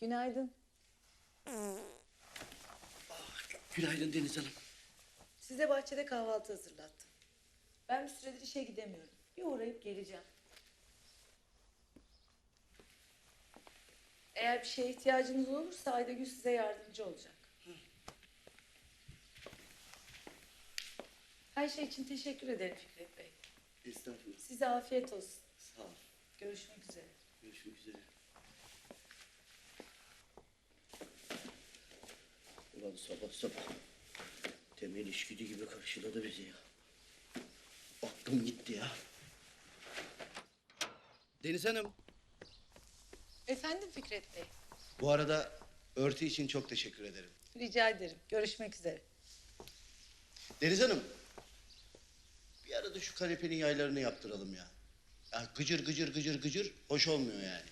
Günaydın. Günaydın Deniz Hanım. Size bahçede kahvaltı hazırlattım. Ben bir süredir işe gidemiyorum. Bir uğrayıp geleceğim. Eğer bir şeye ihtiyacınız olursa Aydagül size yardımcı olacak. Her şey için teşekkür ederim Fikret Bey. Estağfurullah. Size afiyet olsun. Sağ ol. Görüşmek üzere. Görüşmek üzere. Ulan sabah sabah temel işgüdü gibi karşıladı bizi ya. Aklım gitti ya. Deniz Hanım. Efendim Fikret Bey. Bu arada örtü için çok teşekkür ederim. Rica ederim. Görüşmek üzere. Deniz Hanım. Bir arada şu kanepenin yaylarını yaptıralım ya. ya gıcır gıcır gıcır gıcır hoş olmuyor yani.